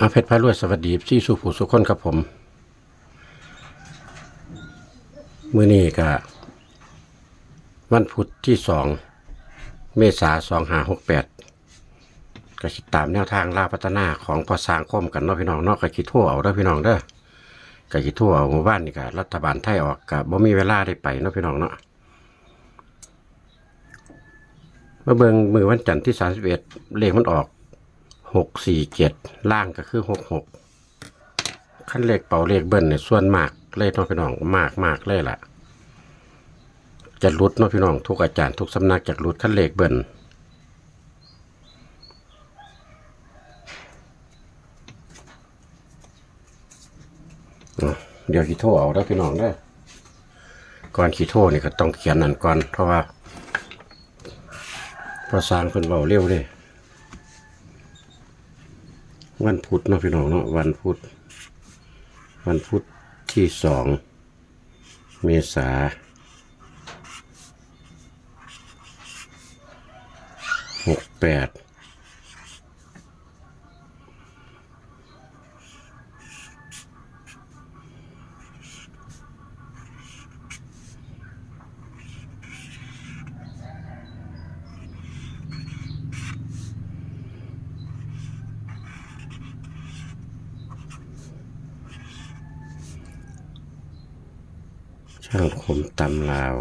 อาเพชรพารวยสวัสดีซี่สุผูสุคนครับผมมื้อนี้ก็วันพุธที่สองเมษาสองหาหกแปดก็คิดตามแนวทางลาพัฒนาของพอสร้างคมกันเนาะพี่น้องเนาะก็คิดทั่วเอาเด้อพี่น้องเด้อก็คิดทั่วเอาหมู่บ้านนี่ก็รัฐบาลไทยออกก็บ่มีเวลาได้ไปเนาะพี่น้องเนาะมาเบิ่งมือวันจันทร์ที่สามสิบเอ็ดเลขมันออก หกสี่เจ็ดล่างก็คือหกหกขั้นเลขเป่าเลขเบิ้ลเนี่ยส่วนมากเลขน้องพี่น้องมากมากเลยล่ะ จะรุดน้องพี่น้องทุกอาจารย์ทุกสำนักจะรุดขั้นเลขเบิ้ลเดี๋ยวขีโทเอาแล้วพี่น้องเด้ก่อนขีโทนี่ก็ต้องเขียนนั่นก่อนเพราะว่าพอสร้างคนเบาเร็วเด้ วันพุธเนาะพี่น้องเนาะวันพุธวันพุธที่สองเมษาหกแปด ช่างคมตำลาว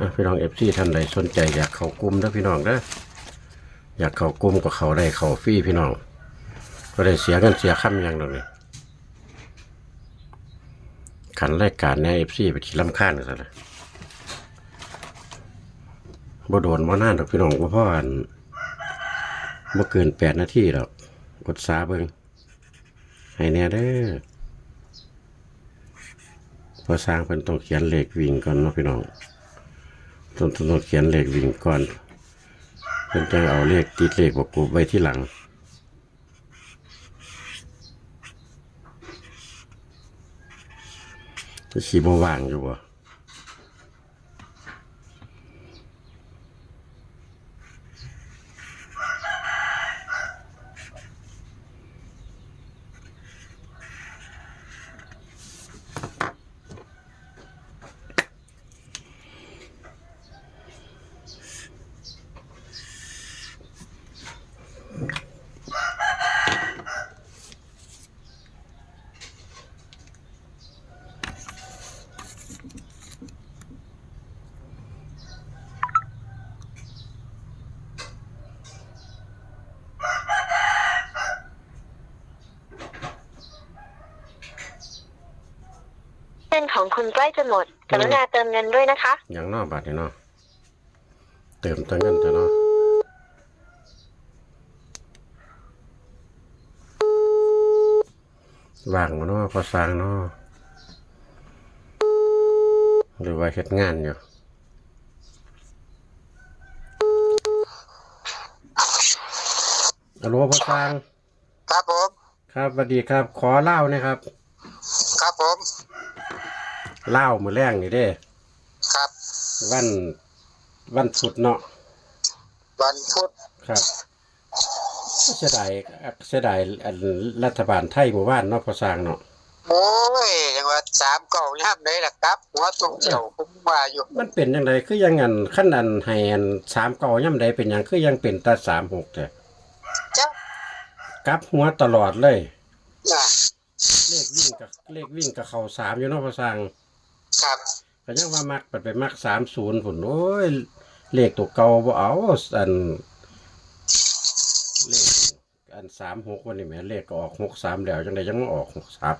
อะพี่น้องเอฟซีท่านใดสนใจอยากเข้ากลุ่มนะพี่น้องเด้อ อยากเขากลุ่มก็เขาได้เขาฟรีพี่น้องก็ได้เสียเงินเสียค่ำอย่างเดียวนี่ขันรายการเนี่ยเอฟซีไปทีลำค้านกันซะเลยบ่โดนบ่นานดอกพี่น้องบ่พออันบ่เกินแปดนาทีหรอกกดซาเบิ่งให้แน่เด้อพอสร้างเพิ่นต้องเขียนเลขวิ่งก่อนเนาะพี่น้องต้องต้องเขียนเลขวิ่งก่อน เพื่อจะเอาเลขติดเลขประกบไว้ที่หลัง จะขี่บว่างอยู่บ่ ของคุณใกล้จะหมดกรุณาเติมเงินด้วยนะคะ อย่างนอกบาทนี่เนาะเติมตั้งเงินแต่เนาะว่างมาเนาะพอสร้างเนาะหรือว่าเฮ็ดงานอยู่ฮัลโหลพ่อสร้าง ครับผม ครับสวัสดีครับ ขอเล่านะครับครับผม เล่ามือแรงนี่เด้ ครับ วันวันพุธเนาะวันพุธครับเสียดายเสียดายอันรัฐบาลไทยหมู่บ้านเนาะพอสร้างเนาะโอ้ยยังว่าสามเก่าย่ำเลยล่ะครับหัวตรงเจียวผมว่าอยู่มันเป็นยังไงคือยังอันขั้นอันให้อันสามเก่าย่ำใดเป็นหยังคือยังเป็นแตาสามหกแต่จ้ากลับหัวตลอดเลย อะเลขวิ่งกับเลขวิ่งกับเขาสามอยู่เนาะพอสร้าง ครับก็ยังว่ามักไปไปมักสามศูนย์ผุนโอ้ยเลขตัวเก่าบ่เอาอันเลขอันสามหกวันนี้แหมเลขก็ออกหกสามแล้วจังไดยังมาออกหกสาม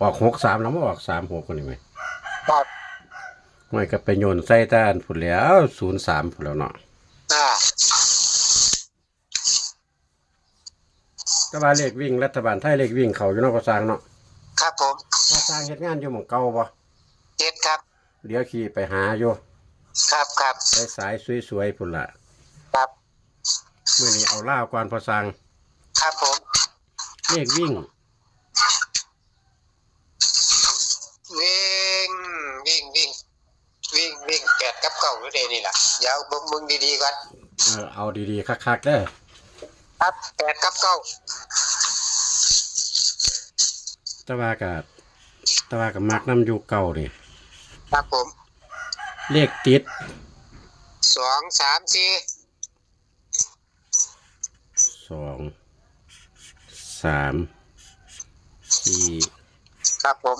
ออกหกสามแล้วมาออกสามหกวันนี้ไหมครับไม่ก็ไปโยนใส่ต้านผุนแล้วศูนย์สามผุนแล้วเนาะอ่าก็ว่าเลขวิ่งรัฐบาลไทยเลขวิ่งเขาอยู่เนอกกระซังเนาะครับผมกระซังเฮ็ดงานอยู่หม่องเก่าบ่ เจ็ดครับ เดี๋ยวขี่ไปหาอยู่ครับครับไปสายสวยๆพุ่นละครับมื่อนี้เอาล่าวก่อนพอสั่งครับผมเลขวิ่งวิ่งวิ่งวิ่งวิ่งวิ่งแปดกับเก้าอยู่เดนี่ล่ะเดี๋ยวเบิ่งมึงดีๆก่อนเออเอาดีๆคักๆเด้อครับแปดกับเก้าแตะว่ากับตะว่ากับมักน้ำอยู่เก่านี่ ครับผมเลขติดสองสามสี่สองสามสี่ครับผม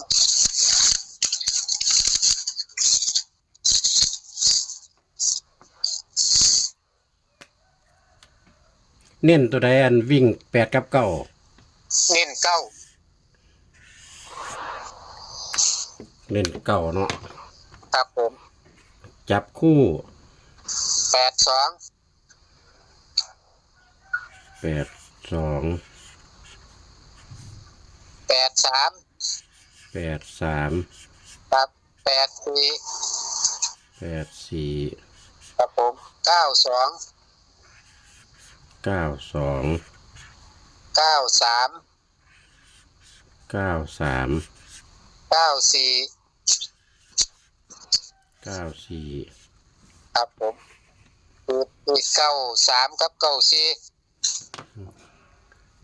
เน้นตัวใดอันวิ่งแปดกับเก้าเน้นเก้าเล่นเก้าเนาะ ครับผมจับคู่แปดสองแปดสองแปดสามแปดสามครับแปดสี่แปดสี่ครับผมเก้าสองเก้าสองเก้าสามเก้าสามเก้าสี่ เก้าสี่ครับผมคือคือเก้าสามกับเก้าสี่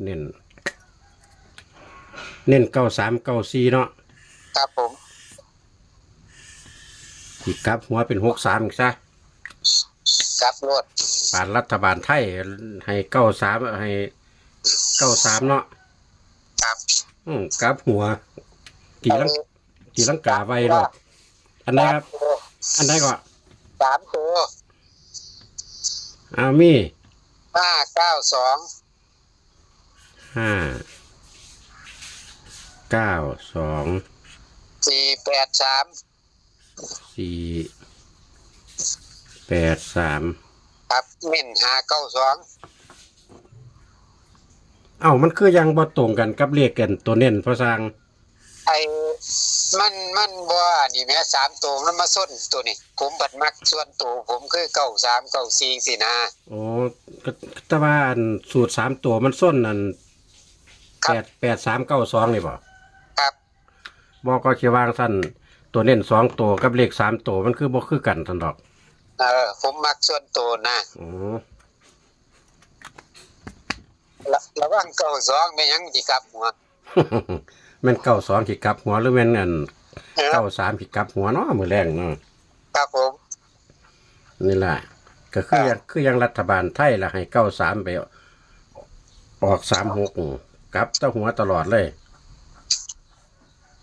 เน้นเน้นเก้าสามเก้าสี่เนาะครับผมอีกกลับหัวเป็นหกสามอีกซะกับรถปานรัฐบาลไทยให้เก้าสามให้เก้าสามเนาะครับอืมกลับหัวตีลังตีลังกาไว้เนาะอันไหนครับ อันไหนก็สามตัวเอามีห้าเก้าสองห้าเก้าสองสี่แปดสามสี่แปดสามครับเม่นห้าเก้าสองเอ้ามันคือยังบ่ตรงกันกับเลขกันตัวเน้นเพราะสร้างไอ้ มันมันบ่อันนี่แม่สามตัวมันมาส้นตัวนี้ผมบัดมักส่วนตัวผมคือเก้าสามเก้าสี่สินะโอ้ก็แต่ว่าอันสูตรสามตัวมันส้นอันครัแปบดแปดสามเก้าสองนี่บ่ครับบอกก็คิดวางสั้นตัวเน้นสองตัวกับเลขสามตัวมันคือบ่คือกันสันดอกเออผมมักส่วนตัวนะอ๋อระระวังเก้าสองไม่ยังสิกลับหัว แม่นเก้าสองขีดกลับ หัวหรือแม่นอันเออเก้าสามขีดกลับ หัวเนาะมือแรงเนาะครับผม นี่แหละก็คือยังคือยังรัฐบาลไทยละให้เก้าสามไป ออกสามหกกลับเต้าหัวตลอดเลย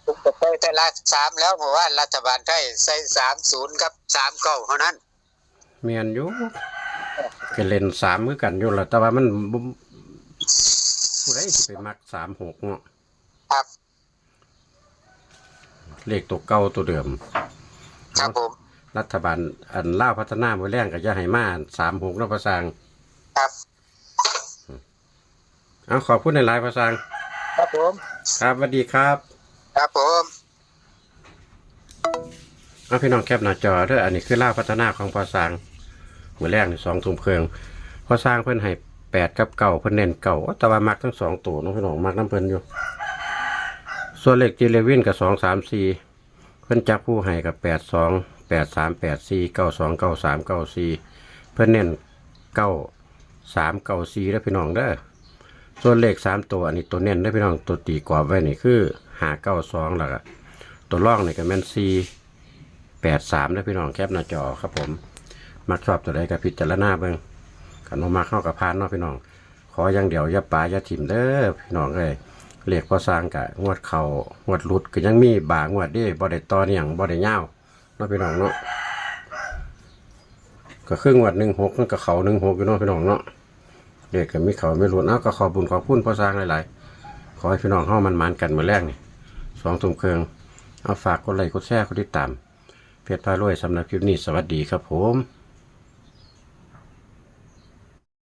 ผมก็ไปแต่ละสามแล้วเพราะว่ารัฐบาลไทยใส่สามศูนย์กับสามเก้าเท่านั้นเมียนอยู่ก็เล่นสามคือกันอยู่ละแต่ว่ามันบ่ผู้ใดสิไปมักสามหกเนาะ ครับ เลขตัวเก่าตัวเดิม ครับผม รัฐบาลอันล่าวพัฒนาเมื่อแรงก็จะให้มาสามหกเนาะพระสร้างครับ เอาขอบคุณในไลน์พระสร้างครับผม ครับสวัสดีครับ ครับผม เอาพี่น้องแคปหน้าจอเด้ออันนี้คือล่าวพัฒนาของพอสร้างเมื่อแรกนี่สองทุ่มเครื่องพอสร้างเพิ่นให้แปดกับเก่าเพิ่นเน้นเก่าแต่ว่ามักทั้งสองตัวเน้องพี่น้องมักน้ำเพิ่นอยู่ ส่วนเลขจีเลวินกับสองสามสี่เพิ่นจับผู้ให้กับแปดสองแปดสามแปดสี่เก้าสองเก้าสามเก้าสี่เพิ่นเน้นเก้าสามเก้าสี่แล้วพี่น้องเด้อส่วนเลขสามตัวอันนี้ตัวเน้นได้พี่น้องตัวตีกรอบไว้นี่คือหาเก้าสองแล้วก็ตัวล่องนี่ก็แมนสี่แปดสามนะพี่น้องแคปหน้าจอครับผม มักชอบตัวใดกับพิจารณาเบิ่งขันบ่มักเข้ากับพานเนาะพี่น้อง ขออย่างเดียวอย่าป่าอย่าถิ่มเด้อพี่น้องเอ้ย เรียกพอสร้างกะงวดเข่างวดหลุดก็ยังมีบางวดเด้บ่ได้ต่อเนียงบ่ได้ยาวเนาะพี่น้องเนาะก็ครึ่งวดหนึ่งหกมันก็เขาหนึ่งหกอยู่เนาะพี่น้องเนาะเรียกก็มีเขาไม่หลุดเอาก็ขอบุญขอบคุณพอสร้างหลายๆขอให้พี่น้องเฮามันมันกันเมื้อแรกนี่สองทุ่มครึ่องเอาฝากกดไลค์กดแชร์กดติดตามเพจพารวยสำหรับคลิปนี้สวัสดีครับผม